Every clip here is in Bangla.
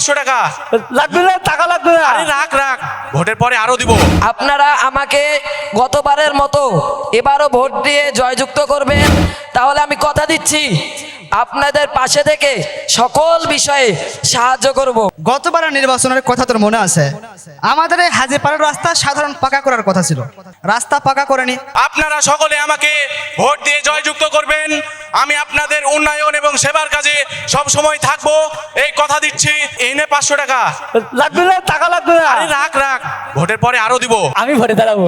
পাঁচশো টাকা। লাগবে না টাকা লাগবে না। আরে রাখ রাখ। ভোটের পরে আরও দিব। আপনারা আমাকে গতবারের মতো এবারও ভোট দিয়ে জয়যুক্ত করবেন তাহলে আমি কথা দিচ্ছি। আপনাদের পাশে থেকে সকল বিষয়ে সাহায্য করব। গতবার নির্বাচনের কথা তোর মনে আছে? আমাদের এই হাজিপাড়ার রাস্তা সাধারণ পাকা করার কথা ছিল। রাস্তা পাকা করেনি। আপনারা সকলে আমাকে ভোট দিয়ে জয়যুক্ত করবেন। আমি আপনাদের উন্নয়ন এবং সেবার কাজে সব সময় থাকব। এই কথা দিচ্ছি। এই নে পাঁচশো টাকা। লাগবে না টাকা লাগবে না। আরে রাখ রাখ। ভোটের পরে আরও দিব। আমি ভরে দাঁড়াবো।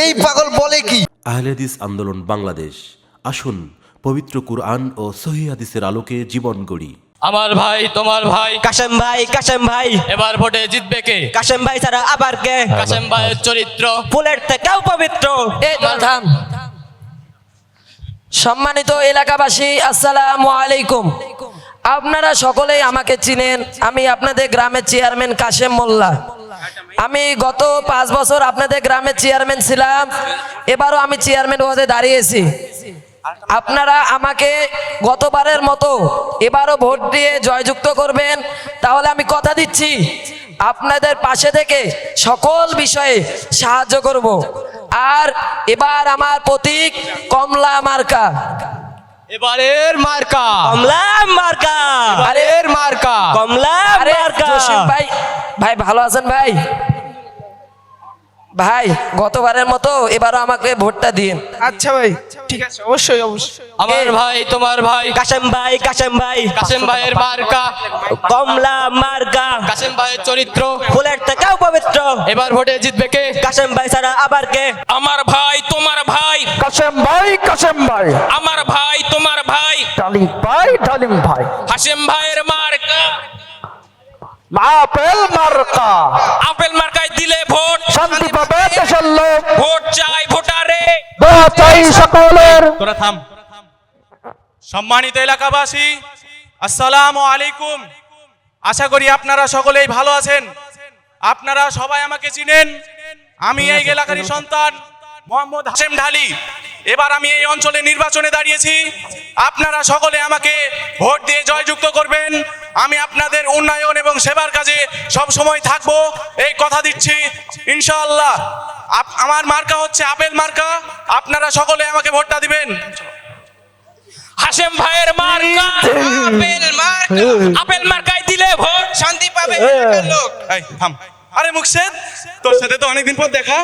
এই পাগল বলে কি? আহলেদিস আন্দোলন বাংলাদেশ। আসুন পবিত্র কুরআন ও সহি হাদিসের আলোকে জীবন গড়ি। আমার ভাই তোমার ভাই। কাশেম ভাই কাশেম ভাই। এবার ভোটে জিতবে কে? কাশেম ভাই ছাড়া আবার কে? কাসেম ভাইয়ের চরিত্র। ফুলের থেকেও পবিত্র। এই থাম। সম্মানিত এলাকাবাসী আসসালামু আলাইকুম। আপনারা সকলেই আমাকে চিনেন। আমি আপনাদের গ্রামের চেয়ারম্যান কাশেম মোল্লা। আমি গত পাঁচ বছর আপনাদের গ্রামের চেয়ারম্যান ছিলাম। এবারও আমি চেয়ারম্যান পদে দাঁড়িয়েছি। আপনারা আমাকে গতবারের মতো এবারও ভোট দিয়ে জয়যুক্ত করবেন। তাহলে আমি কথা দিচ্ছি, আপনাদের পাশে থেকে সকল বিষয়ে সাহায্য করব। আর এবার আমার প্রতীক কমলা মার্কা। এবারের মার্কা। কমলা মার্কা। এবারের মার্কা। কমলা মার্কা। ভাই ভাই ভালো আছেন ভাই? ভাই গতবারের মতো এবারও আমাকে ভোটটা দিন। আচ্ছা ভাই ঠিক আছে অবশ্যই অবশ্যই। আমার ভাই তোমার ভাই। কাশেম ভাই কাশেম ভাই। কাসেম ভাইয়ের মার্কা। কমলা মার্কা। কাসেম ভাইয়ের চরিত্র। ফুলের থেকেও পবিত্র। এবার ভোটে জিতবে কে? কাশেম ভাই ছাড়া আবার কে? আমার ভাই তোমার ভাই। কাসেম ভাই কাসেম ভাই। আমার ভাই তোমার ভাই। ডালিম ভাই ডালিম ভাই। হাসেম ভাইয়ের মার্কা। আপেল মার্কা। আপেল মার্কায় দিলে ভোট শান্তি পাবে দেশের লোক। ভোট চাই ভোটারে। চাই সকলের। তোরা থাম। সম্মানিত এলাকাবাসী আসসালামু আলাইকুম। আশা করি আপনারা সকলেই ভালো আছেন। আপনারা সবাই আমাকে চিনেন। আমি এই এলাকারই সন্তান মোহাম্মদ হাসেম ঢালি। এবার আমি এই অঞ্চলে নির্বাচনে দাঁড়িয়েছি। আপনারা সকলে আমাকে ভোট দিয়ে জয়যুক্ত করবেন। আমি আপনাদের উন্নয়ন এবং সেবার কাজে সব সময় থাকব। এই কথা দিচ্ছি। ইনশাআল্লাহ। আপ- আমার মার্কা হচ্ছে আপেল মার্কা। আপনারা সকলে আমাকে ভোটটা দিবেন। হাসেম ভাইয়ের মার্কা। আপেল মার্কা। আপেল মার্কায় দিলে ভোট। শান্তি পাবে লোক। এই থাম। আরে মুকসেদ তোর সাথে তো অনেকদিন পর দেখা।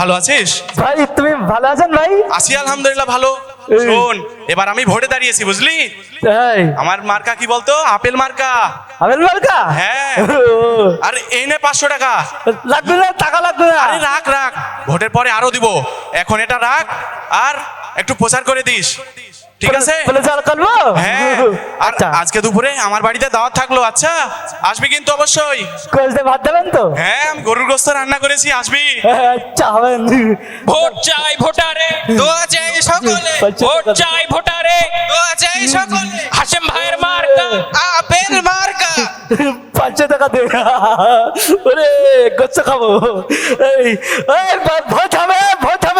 ভালো আছিস? ভাই তুমি ভালো আছেন ভাই? আছি আলহামদুলিল্লাহ ভালো। শোন এবার আমি ভোটে দাঁড়িয়েছি বুঝলি? আমার মার্কা কি বলতো? আপেল মার্কা। আপেল মার্কা? হ্যাঁ। আর এই নে পাঁচশো টাকা। লাগবে না টাকা লাগবে না। আরে রাখ রাখ। ভোটের পরে আরও দিব। এখন এটা রাখ আর একটু প্রচার করে দিস। ঠিক আছে? করব হ্যাঁ। আর আচ্ছা। আজকে দুপুরে আমার বাড়িতে দাওয়াত থাকল। আচ্ছা আসবি কিন্তু অবশ্যই। কলতে ভাত দেবেন তো? হ্যাঁ আমি গরুর গোস্ত রান্না করেছি আসবি। আচ্ছা হবেন ভোট চাই ভোটারে দোয়া চাই সকলে। ভোট চাই ভোটারে দোয়া চাই সকলে। হাসেম ভাইয়ের মার্কা আপেল মার্কা। পাঁচশো টাকা দে। ওরে গোচ্ছ খাব। এই ভোট হবে ভোট হবে।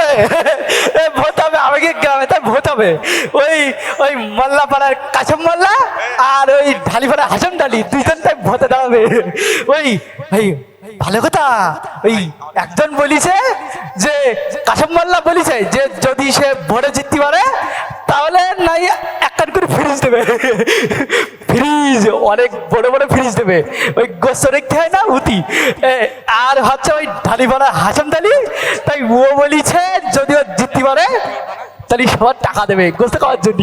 ভোট হবে আমাকে গ্রামে? তাই ভোট হবে। ওই ওই মল্লাপাড়ার কাছম মল্লা আর ওই ঢালি হাসন ঢালি দুইজন তাই ভোটে দাঁড়াবে। ওই ওই ভালো কথা। ওই একজন বলিছে যে কাসম মোল্লা বলিছে যে, যদি সে ভোটে জিততে পারে, তাহলে নাই একখান করে ফ্রিজ দেবে। ফ্রিজ অনেক বড় বড় ফ্রিজ দেবে। ওই গোস্ত রেখতে হয় না উতি আর হচ্ছে ওই ঢালি বানা হাসন ডালি তাই ও বলিছে, যদি ও জিততে পারে তাহলে সবার টাকা দেবে গোস্ত খাওয়ার জন্য।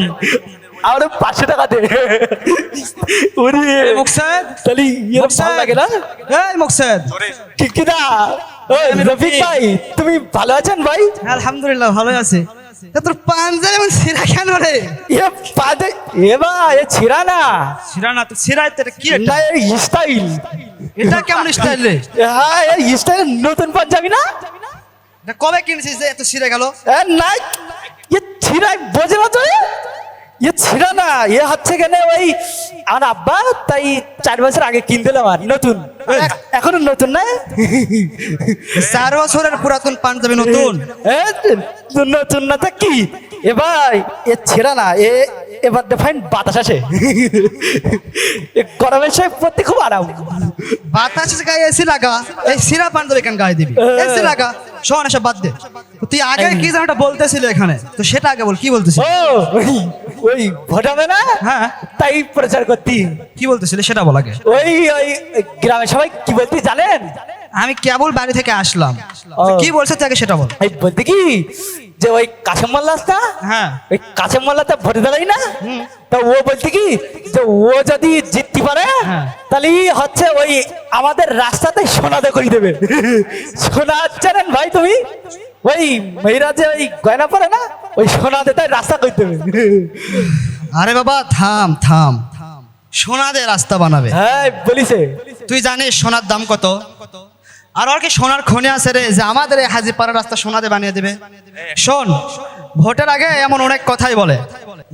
আর পাঁচশো টাকা দেবে ওরে। মুকসাদ তাহলে এরকম ভালো লাগে না? এই মুকসাদ কি কি না ওই রফিক ভাই তুমি ভালো আছেন ভাই? আলহামদুলিল্লাহ ভালো আছে। তোর পাঞ্জাবি এমন সিরা কেন রে? এ পাদে এ ভাই এ ছিড়া না। সিরা না তো সিরা এটা কি এটা? স্টাইল এটা কেমন স্টাইল রে? হ্যাঁ এই স্টাইল নতুন পাঞ্জাবি না? কবে কিনেছিস এত সিরা গেল? এ নাই এ ছিড়াই বোঝে না তো এ? ছিড়া না এ হচ্ছে কেন ওই আমার আব্বা তাই চার বছর আগে কিনতেলাম আর নতুন এখনও নতুন না চার বছরের পুরাতন পাঞ্জাবি নতুন এ, নতুন না তা কি এ ভাই এ ছেড়া না এ এবার ফাইন বাতাস আসে এ গরমের সময় পড়তে খুব আরাম বাতাস গায়ে এসি লাগা এই সিরা পান কেন গায়ে দিবি এসি লাগা শোন এসব বাদ দে। তুই আগে কি যেন একটা বলতেছিল এখানে? তো সেটা আগে বল কি বলতেছিল? ওই ভোট হবে না? হ্যাঁ। তাই প্রচার করতি। কি বলতেছিল সেটা বল আগে। ওই ওই গ্রামের সবাই কি বলতি জানেন? আমি কেবল বাড়ি থেকে আসলাম। কি বলছে আগে সেটা বল। এই বলতে কি? যে ওই কাশেম মোল্লা আছে না? হ্যাঁ। ওই কাশেম মোল্লাতে ভোটে দাঁড়াই না? তা ও বলতে কি? যে ও যদি জিততে পারে হ্যাঁ। তাহলে হচ্ছে ওই আমাদের রাস্তাতে সোনাদে করে দেবে। সোনা জানেন ভাই তুমি? ওই মেয়েরা যে ওই গয়না পরে না ওই সোনা দে তাই রাস্তা কই তুমি আরে বাবা থাম থাম। সোনা দে রাস্তা বানাবে। হ্যাঁ বলিছে। তুই জানিস সোনার দাম কত? আর আর কি সোনার খনি আছে রে? যে আমাদের এই হাজিপাড়া রাস্তা সোনাতে বানিয়ে দেবে? শোন, ভোটের আগে এমন অনেক কথাই বলে।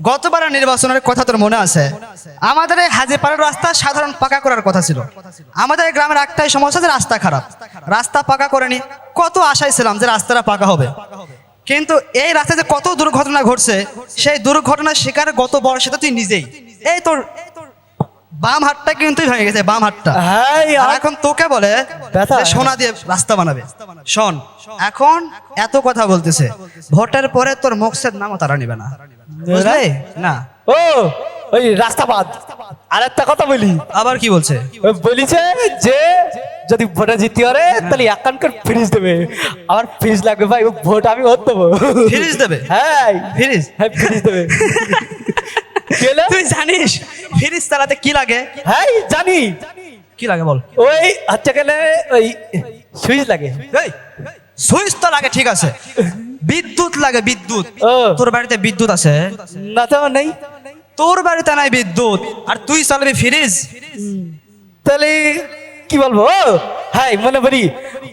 গতবার নির্বাচনের কথা তোর মনে আছে? আমাদের এই হাজিপাড়ার রাস্তা সাধারণ পাকা করার কথা ছিল। আমাদের গ্রামের একটাই সমস্যা যে রাস্তা খারাপ। রাস্তা পাকা করেনি, কত আশায় ছিলাম যে রাস্তাটা পাকা হবে। কিন্তু এই রাস্তায় যে কত দুর্ঘটনা ঘটছে, সেই দুর্ঘটনার শিকার গত বর্ষে তো তুই নিজেই। এই তোর বাম হাতটা কিন্তু ভেঙে গেছে বাম হাতটা। হ্যাঁ আর এখন তোকে বলে সোনা দিয়ে রাস্তা বানাবে। শোন এখন এত কথা বলতেছে ভোটের পরে তোর মুখের নামও তারা নিবে না। বুঝলে? না। ও ওই রাস্তাবাদ। আর একটা কথা বলি। আবার কি বলছে? বলিছে যে যদি ভোটে জিততে পারে তাহলে একান করে ফ্রিজ দেবে। আমার ফ্রিজ লাগবে ভাই ভোট আমি ওর দেবো। ফ্রিজ দেবে? হ্যাঁ। ফ্রিজ? হ্যাঁ ফ্রিজ দেবে? তুই জানিস ফ্রিজ চালাতে কি লাগে? হ্যাঁ জানি। কি লাগে বল? ওই হচ্ছে গেলে ওই সুইচ লাগে। সুইচ তো লাগে ঠিক আছে। বিদ্যুৎ লাগে বিদ্যুৎ। তোর বাড়িতে বিদ্যুৎ আছে? না তো নেই। তোর বাড়িতে নাই বিদ্যুৎ। আর তুই চালাবি ফ্রিজ তাহলে কি বলব? ও, হ্যাঁ মনে করি।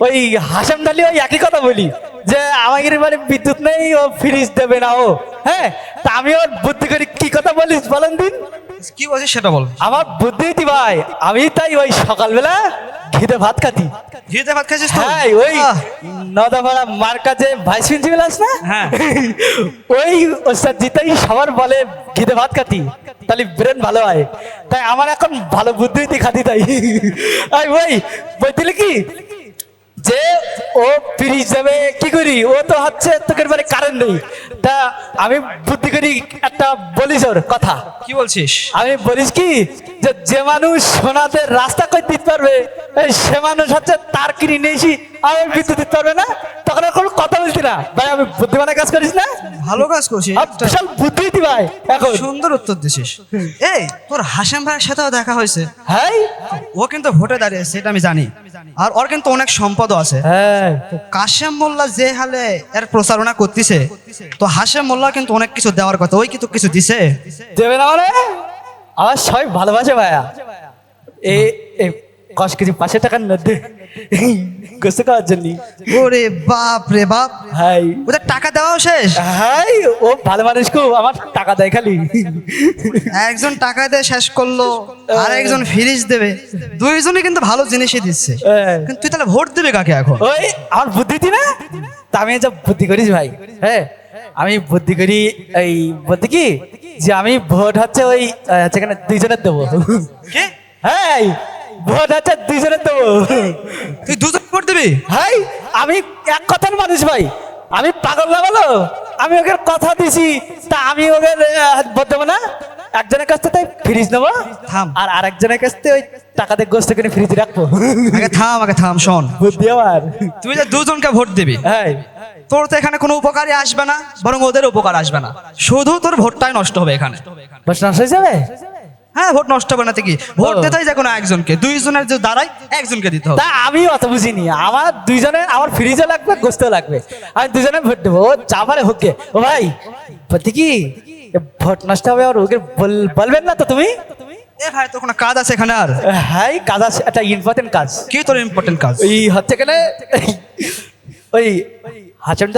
ওই হাসাম ডালি ওই একই কথা বলি। যে আমাদের বাড়ি বিদ্যুৎ নেই ও ফ্রিজ দেবে না ও। হ্যাঁ তা আমি ওর বুদ্ধি করি কি কথা বলিস বলেন দিন। কি বলছিস সেটা বল। আমার বুদ্ধি দি ভাই আমি তাই ওই সকালবেলা ঘিতে ভাত খাতি। ঘিতে ভাত খাইছিস তুই? হ্যাঁ ওই নদাপাড়া মার কাছে ভাইস প্রিন্সিপাল আস না? হ্যাঁ। ওই ওস্তাদ জিতাই সবার বলে ঘিতে ভাত খাতি তাহলে ব্রেন ভালো হয়। তাই আমার এখন ভালো বুদ্ধি দিয়ে খাতি তাই। আই ওই বলছিলে কি? যে ও ফ্রিজ যাবে কি করি? ও তো হচ্ছে তোকে কারেন্ট নেই। তা আমি বুদ্ধি করি একটা বলিস ওর কথা। কি বলছিস? আমি বলিস কি যে যে মানুষ সোনাতে রাস্তা করে দিতে পারবে সে মানুষ হচ্ছে তার কিনে নিয়েছি আমি বিদ্যুৎ দিতে পারবে না? তখন আর কোনো কথা বলছি না। ভাই আমি বুদ্ধিমানের কাজ করিস না? ভালো কাজ করছিস। বিশাল বুদ্ধি দি ভাই এখন। সুন্দর উত্তর দিছিস। এই তোর হাসেম ভাইয়ের সাথেও দেখা হয়েছে। হ্যাঁ? ও কিন্তু ভোটে দাঁড়িয়েছে এটা আমি জানি। আর ওর কিন্তু অনেক সম্পদও আছে। হ্যাঁ। কাশেম মোল্লা যে হালে এর প্রচারণা করতেছে তো হাসেম মোল্লা কিন্তু অনেক কিছু দেওয়ার কথা ওই কিন্তু তো কিছু দিছে। দেবে না মানে? আমার সবাই ভালোবাসে ভাইয়া। এ এ কষ্ট কেজি পাঁচশো টাকার মধ্যে। গোসে খাওয়ার জন্য। ওরে বাপ রে বাপ। হাই। ওদের টাকা দেওয়াও শেষ? হাই ও ভালো মানুষ খুব আমার টাকা দেয় খালি। একজন টাকা দিয়ে শেষ করল আর একজন ফ্রিজ দেবে। দুইজনে কিন্তু ভালো জিনিসই দিচ্ছে। কিন্তু তুই তাহলে ভোট দেবে কাকে এখন? ওই আমার বুদ্ধি দি না? তা আমি যা বুদ্ধি করিস ভাই হ্যাঁ আমি বুদ্ধি করি এই বুদ্ধি কি? যে আমি ভোট হচ্ছে ওই সেখানে দুইজনের দেবো। হ্যাঁ ভোট হচ্ছে দুইজনের দেবো। তুই দুজন ভোট দিবি? হাই আমি এক কথার মানুষ ভাই। আমি পাগল না বলো? আমি ওকে কথা দিছি তা আমি ওকে ভোট দেবো না? একজনের কাছ থেকে ফ্রিজ নেব। থাম। আর আরেকজনের কাছ থেকে ওই টাকাতে গোস্ত কিনে ফ্রিজ রাখব। আগে থাম আগে থাম শোন। বুদ্ধি আমার। তুই যে দুজনকে ভোট দিবি হ্যাঁ তোর তো এখানে কোনো উপকারই আসবে না বরং ওদের উপকার আসবে না। শুধু তোর ভোটটাই নষ্ট হবে এখানে। নষ্ট হয়ে যাবে? হ্যাঁ ভোট নষ্ট হবে না তো কি ভোট। দিতে হয় যে কোনো একজনের দুইজনের যে দাঁড়ায় একজনকে দিতে হবে। তা আমি অত বুঝিনি। আমার দুইজনে আমার ফ্রিজও লাগবে গোস্ত লাগবে। আমি দুজনে ভোট দেবো। ও যা পারে হোকে ও ভাই বলতে কি ভোট নষ্ট হবে আর ওকে বল- বলবেন না তো তুমি? ভাই তোর কোনো কাজ আছে এখানে আর? হ্যাঁ কাজ আছে। একটা ইম্পর্টেন্ট কাজ। কি তোর ইম্পর্টেন্ট কাজ? ওই হচ্ছে গেলে ওই হাসান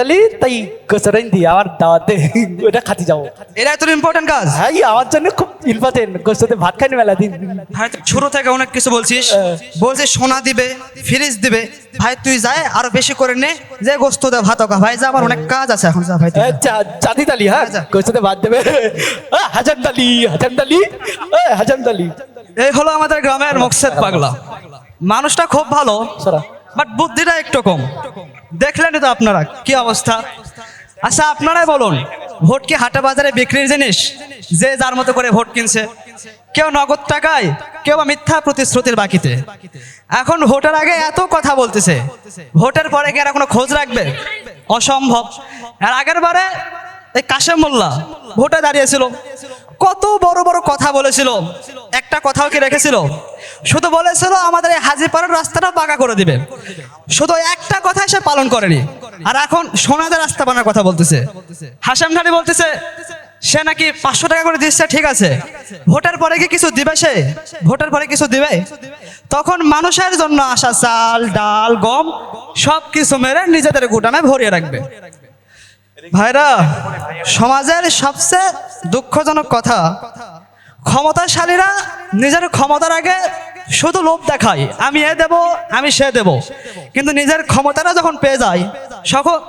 তাই গোসরাইন দি আমার দাওয়াতে ওটা খাতি যাব। এটাই তোর ইম্পর্টেন্ট কাজ। হ্যাঁ আমার জন্য খুব ইম্পর্টেন্ট গোসতে ভাত খাইনি মেলা দিন। তুই শুরু থেকে অনেক কিছু বলছিস। বলছিস সোনা দিবে ফ্রিজ দিবে। ভাই তুই যায় আরও বেশি করে নে। যে গোস্ত দে ভাত খা ভাই যা আমার অনেক কাজ আছে এখন যা ভাই যা। জাতি তালি হ্যাঁ? গোসতে ভাত দেবে। ডালি হাসান ডালি এ, হাসান ডালি এই হলো আমাদের গ্রামের মকসেদ পাগলা। মানুষটা খুব ভালো। সরা। বাট বুদ্ধিটা একটু কম। দেখলেন তো আপনারা কি অবস্থা? আচ্ছা আপনারাই বলুন, ভোট কি হাটে বাজারে বিক্রির জিনিস? যে যার মতো করে ভোট কিনছে। কেউ নগদ টাকায়, কেউ বা মিথ্যা প্রতিশ্রুতির বাকিতে। এখন ভোটের আগে এত কথা বলতেছে। ভোটের পরে কি এরা কোনো খোঁজ রাখবে? অসম্ভব। আর আগের বারে এই কাশেম মোল্লা, ভোটে দাঁড়িয়েছিল। কত বড় বড় কথা বলেছিল। একটা কথাও কি রেখেছিল? শুধু বলেছিল আমাদের এই হাজিপাড়ার রাস্তাটা পাকা করে দিবে। শুধু একটা কথা সে পালন করেনি। আর এখন সোনাদের রাস্তা বানার কথা বলতেছে। হাসাম খানি বলতেছে, সে নাকি পাঁচশো টাকা করে দিচ্ছে, ঠিক আছে। ভোটের পরে কি কিছু দিবে সে? ভোটের পরে কিছু দিবে? তখন মানুষের জন্য আসা চাল, ডাল, গম সব কিছু মেরে নিজেদের গুটামে ভরিয়ে রাখবে। ভাইরা, সমাজের সবচেয়ে দুঃখজনক কথা, ক্ষমতাশালীরা নিজের ক্ষমতার আগে শুধু লোভ দেখায়। আমি এ দেব, আমি সে দেব। কিন্তু নিজের ক্ষমতাটা যখন পেয়ে যায়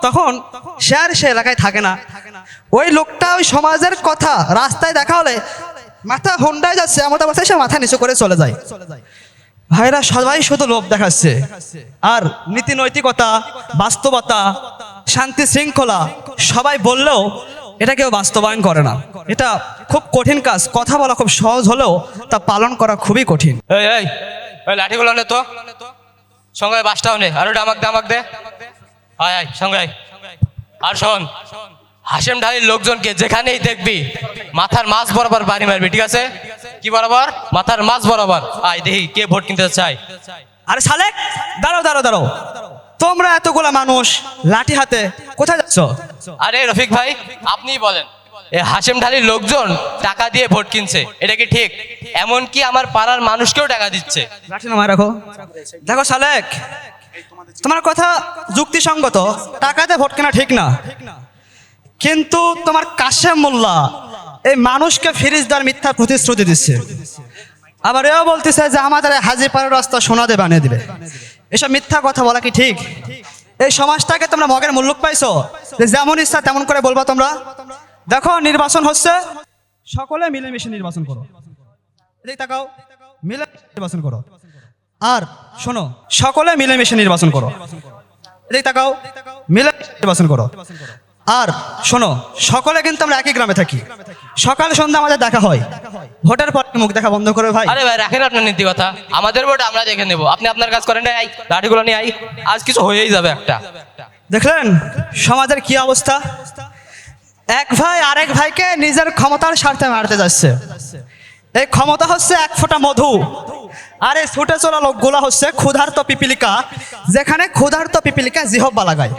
তখন সে আর সে এলাকায় থাকে না। ওই লোকটা ওই সমাজের কথা রাস্তায় দেখা হলে মাথা হোন্ডায় যাচ্ছে, এমন অবস্থায় সে মাথা নিচু করে চলে যায়। ভাইরা, সবাই শুধু লোভ দেখাচ্ছে। আর নীতি নৈতিকতা বাস্তবতা শান্তি শৃঙ্খলা সবাই বললেও এটা কেউ বাস্তবায়ন করে না। এটা খুব কঠিন কাজ। কথা বলা খুব সহজ হলেও তা পালন করা খুবই কঠিন। এই এই ওই লাঠিগুলো নে তো। সঙ্গে বাসটাও নে। আর ওটা আমাক দে। আমাক দে আয় আয় সঙ্গে আয়। আর শোন হাসেম ঢালির লোকজনকে যেখানেই দেখবি মাথার মাছ বরাবর বাড়ি মারবি ঠিক আছে? কি বরাবর? মাথার মাছ বরাবর। আয় দেখি কে ভোট কিনতে চায়। আরে সালেক দাঁড়াও দাঁড়াও দাঁড়াও। তোমরা এতগুলা মানুষ লাঠি হাতে কোথায় যাচ্ছ? আরে রফিক ভাই আপনি বলেন। হাসেম ঢালির লোকজন টাকা দিয়ে ভোট কিনছে এটা কি ঠিক? এমনকি আমার পাড়ার মানুষকেও টাকা দিচ্ছে। লাঠি নামায় রাখো। দেখো সালেক তোমার কথা যুক্তিসঙ্গত টাকাতে ভোট কেনা ঠিক না। কিন্তু তোমার কাশেম মোল্লা এই মানুষকে ফিরিজ দেওয়ার মিথ্যা প্রতিশ্রুতি দিচ্ছে। আবার এও বলতেছে যে আমাদের হাজিপাড়ার রাস্তা সোনা দিয়ে বানিয়ে দিবে। এসব মিথ্যা কথা বলা কি ঠিক? এই সমাজটাকে তোমরা মগের মূল্য পাইছো? যে যেমন ইচ্ছা তেমন করে বলবা তোমরা। দেখো, নির্বাচন হচ্ছে। সকলে মিলেমিশে নির্বাচন করো। তাকাও। মিলে নির্বাচন করো। আর শোনো, সকলে মিলেমিশে নির্বাচন করো। এদিকে তাকাও। মিলে নির্বাচন করো। আর শোনো সকলে কিন্তু আমরা একই গ্রামে থাকি। সকাল সন্ধ্যা আমাদের দেখা হয়। ভোটের পর মুখ দেখা বন্ধ করে ভাই। আরে ভাই রাখেন আপনার নীতি কথা। আমাদের ভোট আমরা দেখে নেব। আপনি আপনার কাজ করেন আই লাঠিগুলো নিয়ে আই। আজ কিছু হয়েই যাবে একটা। দেখলেন? সমাজের কি অবস্থা? এক ভাই আরেক ভাইকে নিজের ক্ষমতার স্বার্থে মারতে যাচ্ছে। এই ক্ষমতা হচ্ছে এক ফোঁটা মধু। আর এই ছুটে চলা লোকগুলা হচ্ছে ক্ষুধার্ত পিপিলিকা যেখানে ক্ষুধার্ত পিপিলিকা জিহব্বা লাগায়।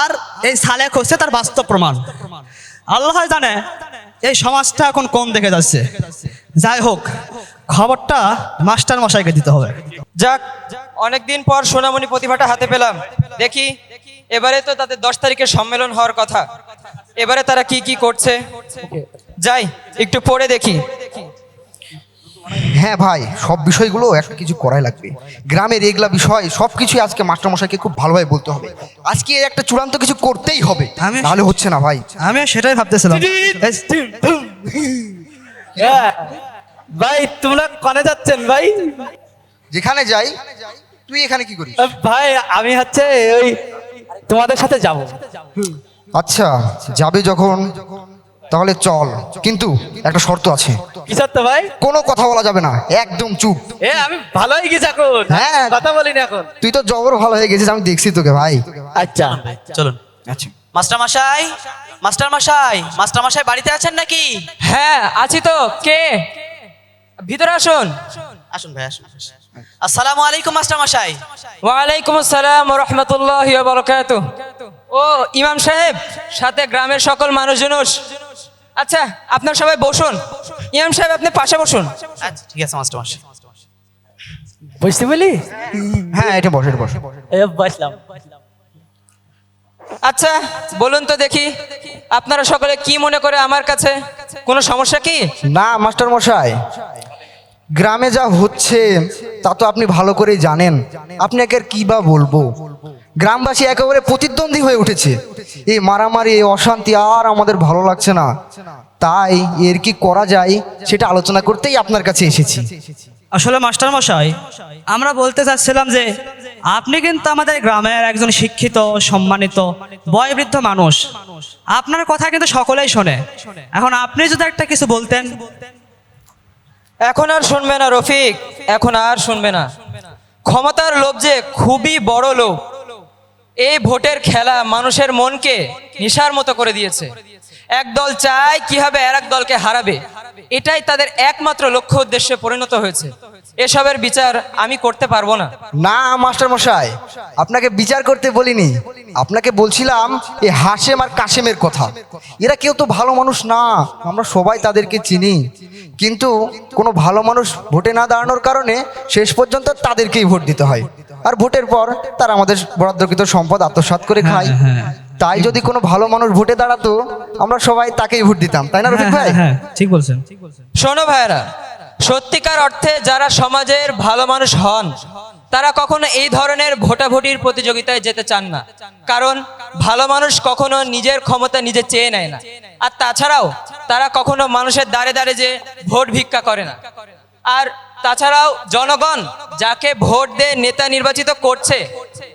আর এই সালেক হচ্ছে তার বাস্তব প্রমাণ। আল্লাহ জানে এই সমাজটা এখন কোন দেখে যাচ্ছে। যাই হোক, খবরটা মাস্টার মশাইকে দিতে হবে। যাক, অনেকদিন পর সোনামণি প্রতিভাটা হাতে পেলাম। দেখি, এবারে তো তাদের দশ তারিখের সম্মেলন হওয়ার কথা। এবারে তারা কি কি করছে? যাই, একটু পড়ে দেখি। হ্যাঁ ভাই সব বিষয়গুলো একটা কিছু করাই লাগবে। গ্রামের এগুলা বিষয় সব কিছুই আজকে মাস্টারমশাইকে খুব ভালোভাবে বলতে হবে। আজকে এর একটা চূড়ান্ত কিছু করতেই হবে আমি- তাহলে হচ্ছে না ভাই। আমি সেটাই ভাবতেছিলাম। হ্যাঁ। ভাই তোমরা কনে যাচ্ছেন ভাই? যেখানে যাই তুই এখানে কি করিস? ভাই আমি হচ্ছে ওই তোমাদের সাথে যাব। আচ্ছা যাবে যখন। তাহলে চল। কিন্তু একটা শর্ত আছে। কিসের তো ভাই? কোনো কথা বলা যাবে না। একদম চুপ। এ আমি ভালোই গেছি এখন। হ্যাঁ। কথা বলিনি এখন। তুই তো জবর ভালো হয়ে গেছিস আমি দেখছি তোকে ভাই। আচ্ছা। চলুন। আচ্ছা। মাস্টার মশাই? মাস্টার মশাই? মাস্টার মশাই বাড়িতে আছেন নাকি? হ্যাঁ আছি তো। কে? ভিতরে আসুন। আসুন ভাই আসুন। আসসালামু আলাইকুম মাস্টার মশাই। ওয়ালাইকুম আসসালাম রহমতুল্লাহ বরকাত ও ইমাম সাহেব সাথে গ্রামের সকল মানুষজন আচ্ছা আপনার সবাই বসুন। ইমাম সাহেব আপনি পাশে বসুন। আচ্ছা ঠিক আছে মাস্টার মাস্টার বুঝতে বলি? হ্যাঁ এটা বসে এটা বসে। বসলাম। আচ্ছা বলুন তো দেখি আপনারা সকলে কি মনে করে আমার কাছে? কোনো সমস্যা কি? না মাস্টার মশাই। গ্রামে যা হচ্ছে, তা তো আপনি ভালো করেই জানেন। আপনাকে আর কি বা বলব? গ্রামবাসী একেবারে প্রতিদ্বন্দ্বী হয়ে উঠেছে। এই মারামারি, এই অশান্তি আর আমাদের ভালো লাগছে না। তাই এর কি করা যায়, সেটা আলোচনা করতেই আপনার কাছে এসেছি। আসলে মাস্টার মশাই, আমরা বলতে চাচ্ছিলাম যে, আপনি কিন্তু আমাদের গ্রামের একজন শিক্ষিত, সম্মানিত, বয়োবৃদ্ধ মানুষ। আপনার কথা কিন্তু সকলেই শোনে। এখন আপনি যদি একটা কিছু বলতেন এখন আর শুনবে না, রফিক। এখন আর শুনবে না। ক্ষমতার লোভ যে খুবই বড় লোভ। এই ভোটের খেলা মানুষের মনকে নিশার মতো করে দিয়েছে। এক দল চায় কীভাবে আর এক দলকে হারাবে। এটাই তাদের একমাত্র লক্ষ্য উদ্দেশ্যে পরিণত হয়েছে। এসবের বিচার আমি করতে পারব না। না মাস্টার মশাই আপনাকে বিচার করতে বলিনি। আপনাকে বলছিলাম এই হাসেম আর কাশেমের কথা। এরা কেউ তো ভালো মানুষ না আমরা সবাই তাদেরকে চিনি। কিন্তু কোনো ভালো মানুষ ভোটে না দাঁড়ানোর কারণে শেষ পর্যন্ত তাদেরকেই ভোট দিতে হয়। আর ভোটের পর তারা আমাদের বরাদ্দকৃত সম্পদ আত্মসাৎ করে খায়। তাই যদি কোনো ভালো মানুষ ভোটে দাঁড়াতো আমরা সবাই তাকেই ভোট দিতাম। তাই না রফিক ভাই? হ্যাঁ ঠিক বলছেন। শোনো ভাইরা সত্যিকার অর্থে যারা সমাজের ভালো মানুষ হন, তারা কখনো এই ধরনের ভোটাভুটির প্রতিযোগিতায় যেতে চান না। কারণ ভালো মানুষ কখনো নিজের ক্ষমতা নিজে চেয়ে নেয় না। আর তাছাড়াও তারা কখনো মানুষের দ্বারে দ্বারে যে ভোট ভিক্ষা করে না। আর তাছাড়াও জনগণ যাকে ভোট দিয়ে নেতা নির্বাচিত করছে,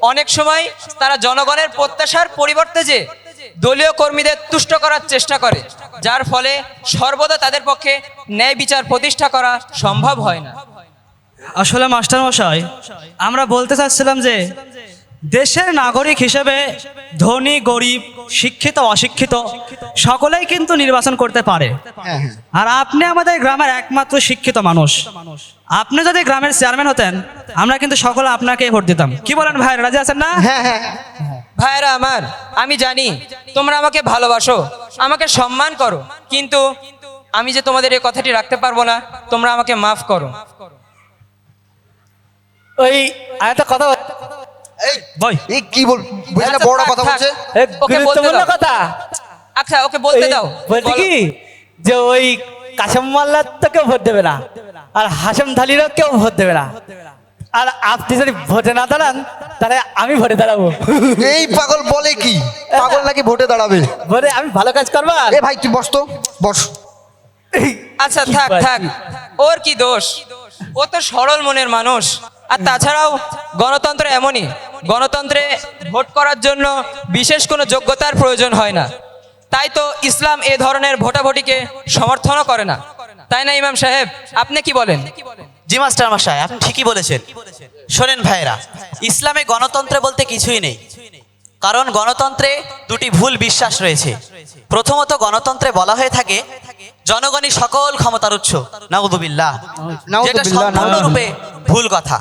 অনেক সময় তারা জনগণের প্রত্যাশার পরিবর্তে যে দলীয় কর্মীদের তুষ্ট করার চেষ্টা করে, যার ফলে সর্বদা তাদের পক্ষে ন্যায় বিচার প্রতিষ্ঠা করা সম্ভব হয় না। আসলে মাস্টার মশাই আমরা বলতে চাচ্ছিলাম যে দেশের নাগরিক হিসেবে ধনী গরিব শিক্ষিত অশিক্ষিত সকলেই কিন্তু নির্বাচন করতে পারে। আর আপনি আমাদের গ্রামের একমাত্র শিক্ষিত মানুষ। আপনি যদি গ্রামের চেয়ারম্যান হতেন আমরা কিন্তু সকলে আপনাকে ভোট দিতাম। কি বলেন ভাই রাজি আছেন না? হ্যাঁ হ্যাঁ। ভাইরা আমার আমি জানি তোমরা আমাকে ভালোবাসো আমাকে সম্মান করো কিন্তু আমি যে তোমাদের এই কথাটি রাখতে পারব না তোমরা আমাকে মাফ করো। ওই আরেকটা কথা এই এই কি বল বুঝলি বড় কথা বলছে? ওকে গুরুত্বপূর্ণ কথা। আচ্ছা ওকে বলতে দাও। বলছি কি? যে ওই কাশেম মাল্লার তো কেউ ভোট দেবে না আর হাসেম ধালিরও কেউ ভোট দেবে না। আর আপনি যদি ভোটে না দাঁড়ান তাহলে আমি ভোটে দাঁড়াবো। এই পাগল বলে কি? পাগল নাকি ভোটে দাঁড়াবে? ভোটে আমি ভালো কাজ করব এ ভাই তুই বস তো বস। আচ্ছা থাক থাক। ওর কি দোষ? ও তো সরল মনের মানুষ। আর তাছাড়াও গণতন্ত্র এমনই। গণতন্ত্রে ভোট করার জন্য বিশেষ কোনো যোগ্যতার প্রয়োজন হয় না। তাই তো ইসলাম এ ধরনের ভোটাভুটিকে সমর্থনও করে না। তাই না, ইমাম সাহেব? আপনি কি বলেন? জি, মাস্টার মশাই, আপনি ঠিকই বলেছেন। শোনেন ভাইরা, ইসলামে গণতন্ত্র বলতে কিছুই নেই। কারণ গণতন্ত্রে দুটি ভুল বিশ্বাস রয়েছে। প্রথমত গণতন্ত্রে বলা হয়ে থাকে জনগণই সকল ক্ষমতার উৎস। নাউদুবিল্লাহ যেটা সম্পূর্ণরূপে ভুল কথা।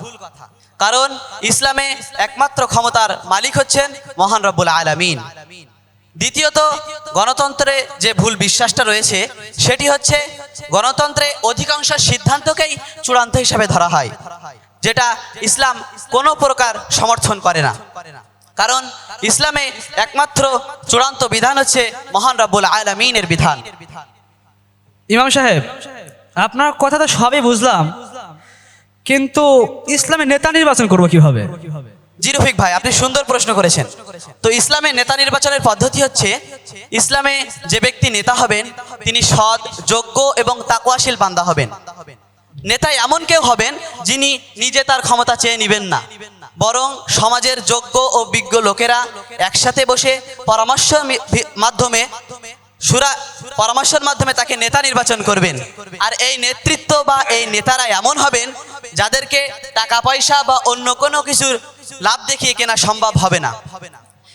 কারণ ইসলামে একমাত্র ক্ষমতার মালিক হচ্ছেন মহান রব্বুল আলামিন। দ্বিতীয়ত গণতন্ত্রে যে ভুল বিশ্বাসটা রয়েছে সেটি হচ্ছে গণতন্ত্রে অধিকাংশ সিদ্ধান্তকেই চূড়ান্ত হিসাবে ধরা হয় যেটা ইসলাম কোনো প্রকার সমর্থন করে না। কারণ ইসলামে একমাত্র চূড়ান্ত বিধান হচ্ছে মহান রব্বুল আলামিনের বিধান। ইমাম সাহেব, আপনার কথা তো সবই বুঝলাম, কিন্তু ইসলামে নেতা নির্বাচন করব কীভাবে? জি রফিক ভাই, আপনি সুন্দর প্রশ্ন করেছেন। তো ইসলামে নেতা নির্বাচনের পদ্ধতি হচ্ছে, ইসলামে যে ব্যক্তি নেতা হবেন, তিনি সৎ, যোগ্য এবং তাকুয়াশীল বান্দা হবেন। নেতা এমন কেউ হবেন যিনি নিজে তার ক্ষমতা চেয়ে নেবেন না, বরং সমাজের যোগ্য ও বিজ্ঞ লোকেরা একসাথে বসে পরামর্শ মাধ্যমে সুরা পরামর্শের মাধ্যমে তাকে নেতা নির্বাচন করবেন। আর এই নেতৃত্ব বা এই নেতারা এমন হবেন যাদেরকে টাকা পয়সা বা অন্য কোনো কিছুর লাভ দেখিয়ে কেনা সম্ভব হবে না।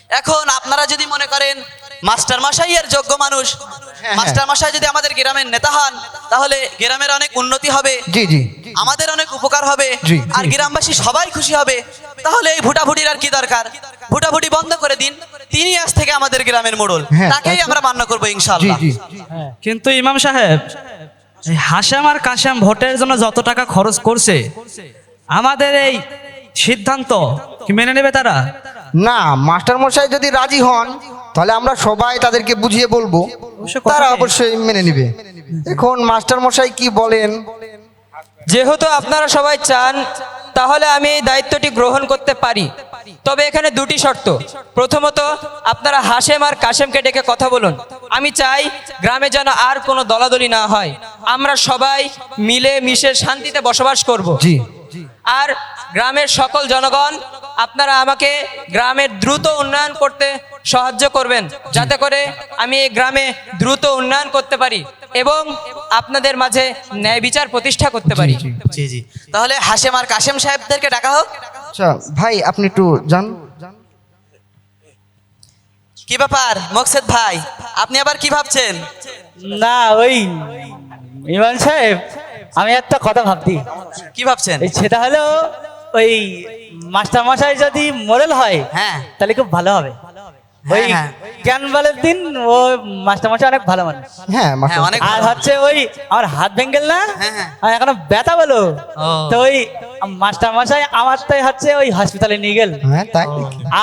এখন আপনারা যদি মনে করেন মাস্টার মশাইয়ের যোগ্য মানুষ। হ্যাঁ। মাস্টার মশাই যদি আমাদের গ্রামের নেতা হন তাহলে গ্রামের অনেক উন্নতি হবে। জি জি। আমাদের অনেক উপকার হবে। আর গ্রামবাসী সবাই খুশি হবে। তাহলে এই ভুটাভুটির আর কি দরকার? ভুটাভুটি বন্ধ করে দিন। তিনি আজ থেকে আমাদের গ্রামের মোড়ল। হ্যাঁ, তাকেই আমরা মান্য করব জি জি। কিন্তু ইমাম সাহেব এই হাসাম আর কাশাম ভোটের জন্য যত টাকা খরচ করছে আমাদের এই সিদ্ধান্ত কি মেনে নেবে তারা? না মাস্টার মশাই যদি রাজি হন তাহলে আমরা সবাই তাদেরকে বুঝিয়ে বলব। তারা অবশ্যই মেনে নিবে। এখন মাস্টার মশাই কি বলেন? যেহেতু আপনারা সবাই চান তাহলে আমি এই দায়িত্বটি গ্রহণ করতে পারি। তবে এখানে দুটি শর্ত। প্রথমত আপনারা হাসেম আর কাশেমকে ডেকে কথা বলুন। আমি চাই গ্রামে যেন আর কোনো দলাদলি না হয়। আমরা সবাই মিলে মিশে শান্তিতে বসবাস করব। জি। আর গ্রামের সকল জনগণ আপনারা আমাকে গ্রামের দ্রুত উন্নয়ন করতে সাহায্য করবেন যাতে করে আমি এই গ্রামে দ্রুত উন্নয়ন করতে পারি এবং আপনাদের মাঝে ন্যায় বিচার প্রতিষ্ঠা করতে পারি। জি জি তাহলে হাশেম আর কাশেম সাহেবদেরকে ডাকা হোক। আচ্ছা ভাই আপনি একটু যান। কি ব্যাপার মকসেদ ভাই? আপনি আবার কি ভাবছেন? না ওই ইমান সাহেব। আমি একটা কথা ভাবছি। কি ভাবছেন? এই সেটা হলো ওই মাস্টার মশাই যদি মোরেল হয় হ্যাঁ। তাহলে খুব ভালো হবে। ওই হ্যাঁ, হ্যাঁ। ক্যানবালের দিন ও মাস্টার মশাই অনেক ভালো মানুষ। হ্যাঁ হ্যাঁ অনেক আর হচ্ছে ওই আমার হাত ভেঙ্গেল না হ্যাঁ, হ্যাঁ। আর এখনও ব্যথা বলো। তো ওই মাস্টার মশাই আমার তাই হচ্ছে ওই হসপিটালে নিয়ে গেল। হ্যাঁ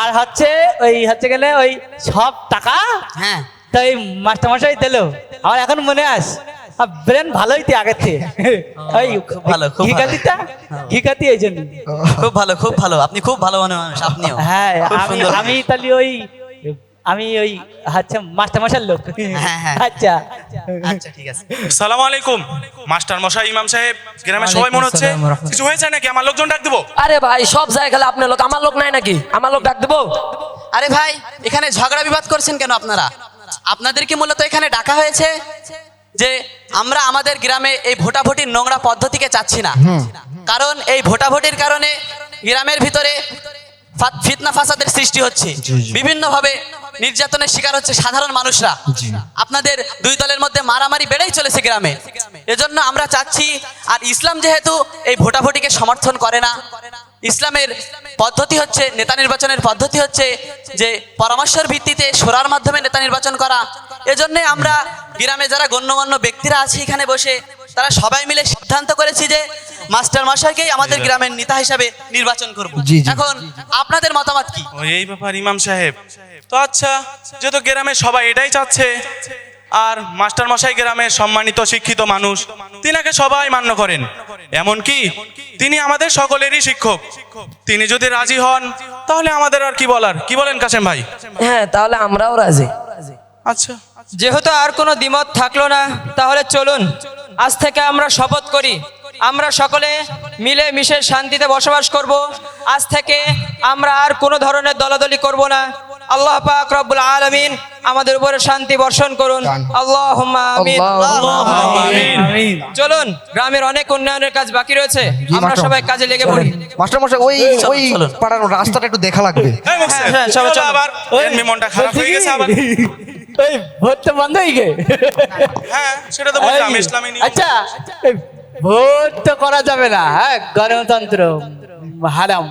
আর হচ্ছে ওই হচ্ছে গেলে ওই সব টাকা হ্যাঁ। তাই মাস্টার মশাই দিল। আমার এখন মনে আস ব্রেন ভালোই তো আগের থেকে। ওই খুব ভালো, খুব এই জন্য। খুব ভালো খুব ভালো। আপনি খুব ভালো মনে মানুষ আপনিও। হ্যাঁ আমি সুন্দর। আমি তাহলে ওই আমি ওই আচ্ছা মাস্টার মশার লোক। হ্যাঁ, হ্যাঁ। আচ্ছা। আচ্ছা ঠিক আছে। সালাম আলাইকুম। মাস্টার মশাই ইমাম সাহেব গ্রামের সবাই মনে হচ্ছে কিছু হয়েছে নাকি? আমার লোকজন ডাক দেবো। আরে ভাই সব জায়গায় আপনার লোক আমার লোক নাই নাকি? আমার লোক ডাক দেবো। আরে ভাই এখানে ঝগড়া বিবাদ করছেন কেন আপনারা? আপনাদেরকে মূলত এখানে ডাকা হয়েছে? যে আমরা আমাদের গ্রামে এই ভোটাভুটির নোংরা পদ্ধতিকে চাচ্ছি না। কারণ এই ভোটাভুটির কারণে গ্রামের ভিতরে ফিতনা ফাসাদের সৃষ্টি হচ্ছে। বিভিন্নভাবে নির্যাতনের শিকার হচ্ছে সাধারণ মানুষরা। আপনাদের দুই দলের মধ্যে মারামারি বেড়েই চলেছে গ্রামে। এজন্য আমরা চাচ্ছি আর ইসলাম যেহেতু এই ভোটাভুটিকে সমর্থন করে না ইসলামের পদ্ধতি হচ্ছে নেতা নির্বাচনের পদ্ধতি হচ্ছে যে পরামর্শের ভিত্তিতে সোরার মাধ্যমে নেতা নির্বাচন করা। এজন্য আমরা গ্রামে যারা গণ্যমান্য ব্যক্তিরা আছে এখানে বসে তারা সবাই মিলে সিদ্ধান্ত করেছি যে মাস্টার মশাইকেই আমাদের গ্রামের নেতা হিসাবে নির্বাচন করব। এখন আপনাদের মতামত কি? ও এই ব্যাপার ইমাম সাহেব। তো আচ্ছা যেহেতু গ্রামে সবাই এটাই চাচ্ছে আর মাস্টার মশাই গ্রামের সম্মানিত শিক্ষিত মানুষ তিনাকে সবাই মান্য করেন। এমনকি তিনি আমাদের সকলেরই শিক্ষক। তিনি যদি রাজি হন তাহলে আমাদের আর কি বলার? কি বলেন কাসেম ভাই? হ্যাঁ তাহলে আমরাও রাজি। আচ্ছা। যেহেতু আর কোনো দ্বিমত থাকল না তাহলে চলুন। আজ থেকে আমরা শপথ করি। আমরা সকলে মিলে মিশে শান্তিতে বসবাস করব। আজ থেকে আমরা আর কোনো ধরনের দলাদলি করব না। আল্লাহ পাক রব্বুল আলামিন আমাদের উপরে শান্তি বর্ষণ করুন। আল্লাহ আমিন। আমিন। চলুন গ্রামের অনেক উন্নয়নের কাজ বাকি রয়েছে। আমরা সবাই কাজে লেগে পড়ি। মাস্টার মশাই ওই ওই পাড়ার রাস্তাটা একটু দেখা লাগবে। এই হ্যাঁ, চলো, চলো চলো। আবার এমনি মনটা খারাপ হয়ে গেছে আবার। ওই ভোটটা বন্ধ হয়ে গে হ্যাঁ সেটা তো বললাম ইসলামী নিয়ম। আচ্ছা ভোট তো করা যাবে না হ্যাঁ গণতন্ত্র। হারাম।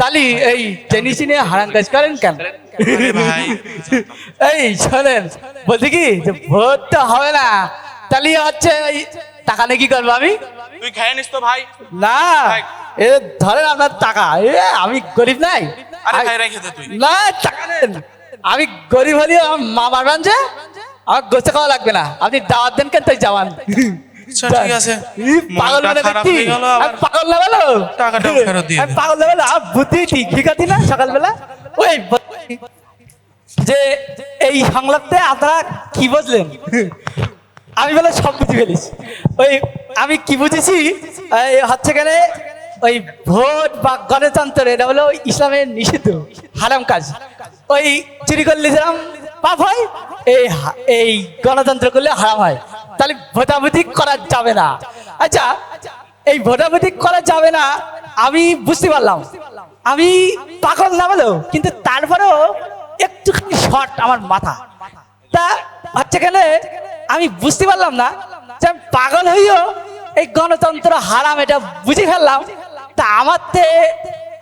তালি এই টেনিস নিয়ে হারাম কাজ করেন কেন? এই শোনেন বলছি কি যে ভোট তো হবে না। তাহলে হচ্ছে এই টাকা নিয়ে কি করব আমি? তুই খেয়ে নিস তো ভাই। না এ ধরেন আপনার টাকা এ আমি গরিব নাই। না টাকা নেন। আমি গরিব হলেও আমার মা মারবেন যে আমার গোছে খাওয়া লাগবে না। আপনি দাওয়াত দেন কেন তাই যাওয়ান। আচ্ছা, ঠিক আছে। পাগল মানে খারাপ দেখছি গেল আবার। আমি পাগল না বলো টাকাটাও ফেরত দিয়ে পাগল না বলো বুদ্ধি ঠিক ঠিক আছে না সকালবেলা? ওই যে এই সংলাপে আপনারা কি বুঝলেন? আমি বলে সব বুঝে ফেলিস ওই আমি কি বুঝেছি? এই হচ্ছে গেলে ওই ভোট বা গণতন্ত্র এটা হলো ইসলামের নিষিদ্ধ হারাম কাজ। ওই চুরি করলে যেরকম পাপ হয় এই এই গণতন্ত্র করলে হারাম হয়। তাহলে ভোটাভুটি করা যাবে না। আচ্ছা এই ভোটাভুটি করা যাবে না, আমি বুঝতে পারলাম। আমি পাগল না বলো, কিন্তু তারপরেও একটুখানি শর্ট আমার মাথা। তা হচ্ছে গেলে আমি বুঝতে পারলাম না যে আমি পাগল হইও এই গণতন্ত্র হারাম, এটা বুঝে ফেললাম। তা আমার থেকে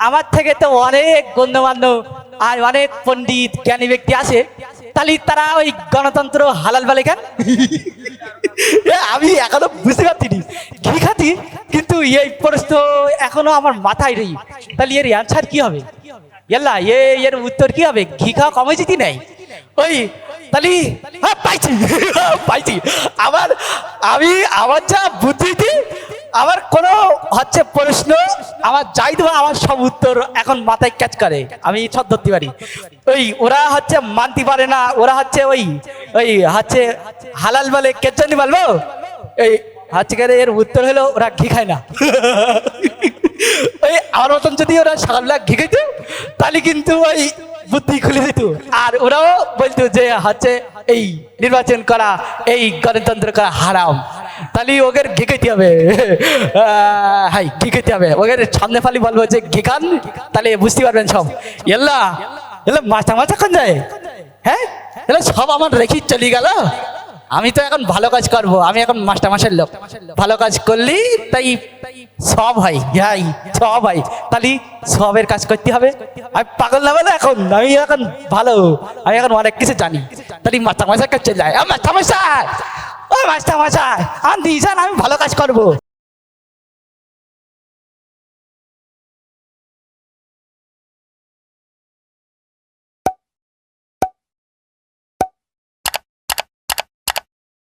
আমার থেকে তো অনেক গণ্যমান্য আর অনেক পণ্ডিত, জ্ঞানী ব্যক্তি আছে তাহলে তারা ওই গণতন্ত্র হালাল বলে কেন? আমি এখনও বুঝতে পারছি। ঘি খাতি, কিন্তু এই প্রশ্ন এখনও আমার মাথায় নেই। তাহলে এর অ্যান্সার কি হবে? ইয়াল্লা, এ, এর উত্তর কি হবে? ঘি খাওয়া কমে যেতি নাই? ওই তালি হ্যাঁ পাইছি। পাইছি। আমার, আমি, আমার যা বুদ্ধিটি আমার কোনো হচ্ছে প্রশ্ন আমার যাই দেবো আমার সব উত্তর এখন মাথায় ক্যাচ করে। আমি সব ধরতে পারি ওই ওরা হচ্ছে মানতে পারে না, ওরা হচ্ছে ওই ওই হচ্ছে হালাল বলে কে জানি বলব? এই হচ্ছে এর উত্তর হলো ওরা ঘি খায় না। ওই আমার মতন যদি ওরা সকালবেলা ঘি খেত তাহলে কিন্তু ওই বুদ্ধি খুলে দিত। আর ওরাও বলতো যে হচ্ছে এই নির্বাচন করা, এই গণতন্ত্র করা হারাম। তাহলে ওদের ঘি খেতে হবে। হাই খেতে হবে। ওদের সামনে ফালি বলব যে ঘি খান, তাহলে বুঝতে পারবেন সব। এল্লা এলা মাথা মাথা খান যায়। হ্যাঁ? এলা সব আমার রেখে চলে গেল। আমি তো এখন ভালো কাজ করব। আমি এখন মাস্টার মাসের লোক। ভালো কাজ করলি, তাই সব হয়। যাই সব হয়। তাহলে সবের কাজ করতে হবে। আমি পাগল না বলে এখন, আমি এখন ভালো। আমি এখন অনেক কিছু জানি। তাহলে মাস্টার মাসের কাজ চলে যায় মাস্টার মাসায় ও মাস্টার মাসায় আর দিয়েছেন আমি ভালো কাজ করব।